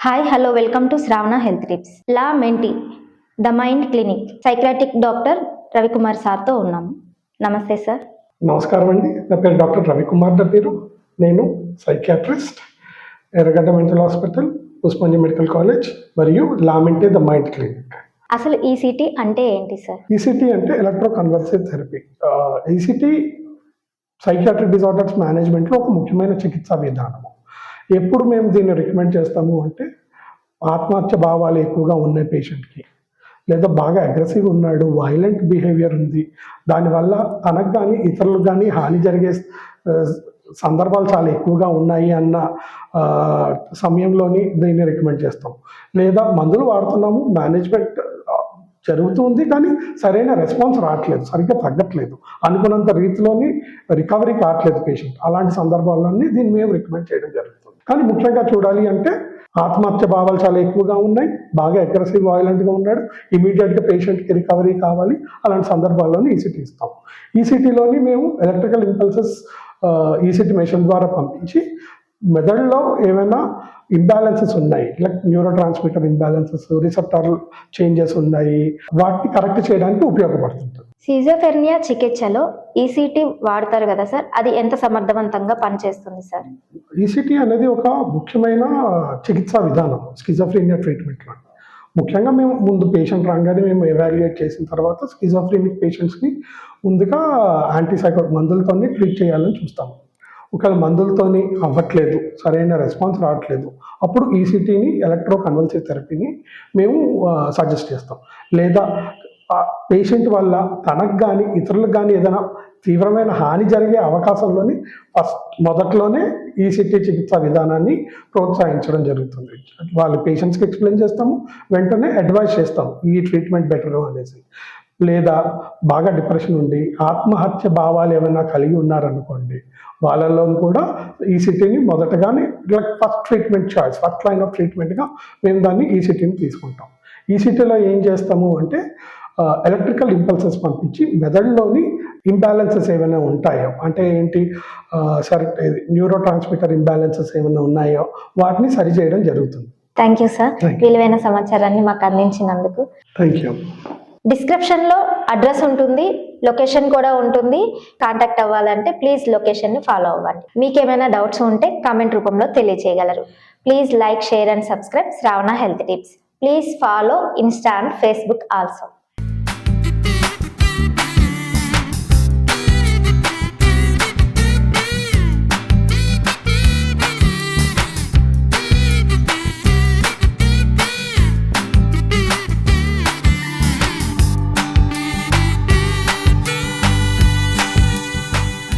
Hi hello welcome to Shravana health tips law మెంటి the mind clinic psychiatric doctor Ravikumar సార్తో ఉన్నాము నమస్తే sir నమస్కారం అండి. నా పేరు డాక్టర్ రవికుమార్ నా పేరు. నేను psychiatrist Erragadda mental hospital Osmania medical college మరియు లామింటే ద మైండ్ క్లినిక్ అసలు ఈసీటీ అంటే ఏంటి సార్ ఈసీటీ అంటే electro convulsive therapy ECT psychiatric disorders మేనేజ్మెంట్లో ఒక ముఖ్యమైన చికిత్సా విధానము. ఎప్పుడు మేము దీన్ని రికమెండ్ చేస్తాము అంటే ఆత్మహత్య భావాలు ఎక్కువగా ఉన్నాయి పేషెంట్కి. లేదా బాగా అగ్రెసివ్ ఉన్నాడు వైలెంట్ బిహేవియర్ ఉంది. దానివల్ల తనకు కానీ ఇతరులకు కానీ హాని జరిగే సందర్భాలు చాలా ఎక్కువగా ఉన్నాయి అన్న సమయంలోని దీన్ని రికమెండ్ చేస్తాం. లేదా మందులు వాడుతున్నాము మేనేజ్మెంట్ జరుగుతుంది కానీ సరైన రెస్పాన్స్ రావట్లేదు సరిగ్గా తగ్గట్లేదు. అనుకున్నంత రీతిలోని రికవరీ కావట్లేదు పేషెంట్ అలాంటి సందర్భాలన్నీ దీన్ని మేము రికమెండ్ చేయడం జరుగుతుంది. కానీ ముఖ్యంగా చూడాలి అంటే ఆత్మహత్య భావాలు చాలా ఎక్కువగా ఉన్నాయి. బాగా అగ్రెసివ్ వాయిలెంట్గా ఉన్నాడు. ఇమీడియట్గా పేషెంట్కి రికవరీ కావాలి. అలాంటి సందర్భాల్లోనే ఈసీటీ ఇస్తాం. ఈసీటీలోని మేము ఎలక్ట్రికల్ ఇంపల్సెస్ ఈసీటీ మెషిన్ ద్వారా పంపించి మెదడులో ఏమైనా ఇంబ్యాలెన్సెస్ ఉన్నాయి. Like neuro transmitter imbalances receptor changes ఉన్నాయి. వాటిని కరెక్ట్ చేయడానికి ఉపయోగపడుతుంది. సిజోఫెర్నియా చికిత్సలో ఈసీటీ వాడతారు కదా సార్? అది ఎంత సమర్థవంతంగా పనిచేస్తుంది సార్? ఈసీటీ అనేది ఒక ముఖ్యమైన చికిత్సా విధానం స్కిజోఫ్రీనియా ట్రీట్మెంట్లో ముఖ్యంగా మేము ముందు పేషెంట్ రాగానే మేము ఎవాల్యుయేట్ చేసిన తర్వాత స్కిజోఫ్రీనిక్ పేషెంట్స్ని ముందుగా యాంటీసైకో మందులతోని ట్రీట్ చేయాలని చూస్తాము. ఒకవేళ మందులతోని అవ్వట్లేదు సరైన రెస్పాన్స్ రావట్లేదు అప్పుడు ఈసీటీని ఎలక్ట్రో కన్వల్సివ్ థెరపీని మేము సజెస్ట్ చేస్తాం. లేదా పేషెంట్ వల్ల తనకు కానీ ఇతరులకు కానీ ఏదైనా తీవ్రమైన హాని జరిగే అవకాశంలోని ఫస్ట్ మొదట్లోనే ఈసీటీ చికిత్సా విధానాన్ని ప్రోత్సహించడం జరుగుతుంది. వాళ్ళ పేషెంట్స్కి ఎక్స్ప్లెయిన్ చేస్తాము వెంటనే అడ్వైస్ చేస్తాము ఈ ట్రీట్మెంట్ బెటర్ అనేసి. లేదా బాగా డిప్రెషన్ ఉండి ఆత్మహత్య భావాలు ఏమైనా కలిగి ఉన్నారనుకోండి వాళ్ళలో కూడా ఈసీటీని మొదటగానే first treatment choice first line of ట్రీట్మెంట్గా మేము దాన్ని ఈసీటీని తీసుకుంటాం. ఈసీటీలో ఏం చేస్తాము అంటే ఎలక్ట్రికల్ ఇంపల్సెస్ పంపించి మెదడులోని ఇంబ్యాలెన్సెస్ ఏమైనా ఉంటాయో అంటే ఏంటి? సరే న్యూరో ట్రాన్స్మిటర్ ఇంబ్యాలెన్సెస్ ఏమైనా ఉన్నాయో వాటిని సరిచేయడం జరుగుతుంది. Thank you sir. విలువైన సమాచారాన్ని మాకు అందించినందుకు. థ్యాంక్ యూ డిస్క్రిప్షన్లో అడ్రస్ ఉంటుంది లొకేషన్ కూడా ఉంటుంది. కాంటాక్ట్ అవ్వాలంటే ప్లీజ్ లొకేషన్ని ఫాలో అవ్వండి. మీకు ఏమైనా డౌట్స్ ఉంటే కామెంట్ రూపంలో తెలియజేయగలరు please like share and subscribe Shravana health tips please follow insta and Facebook also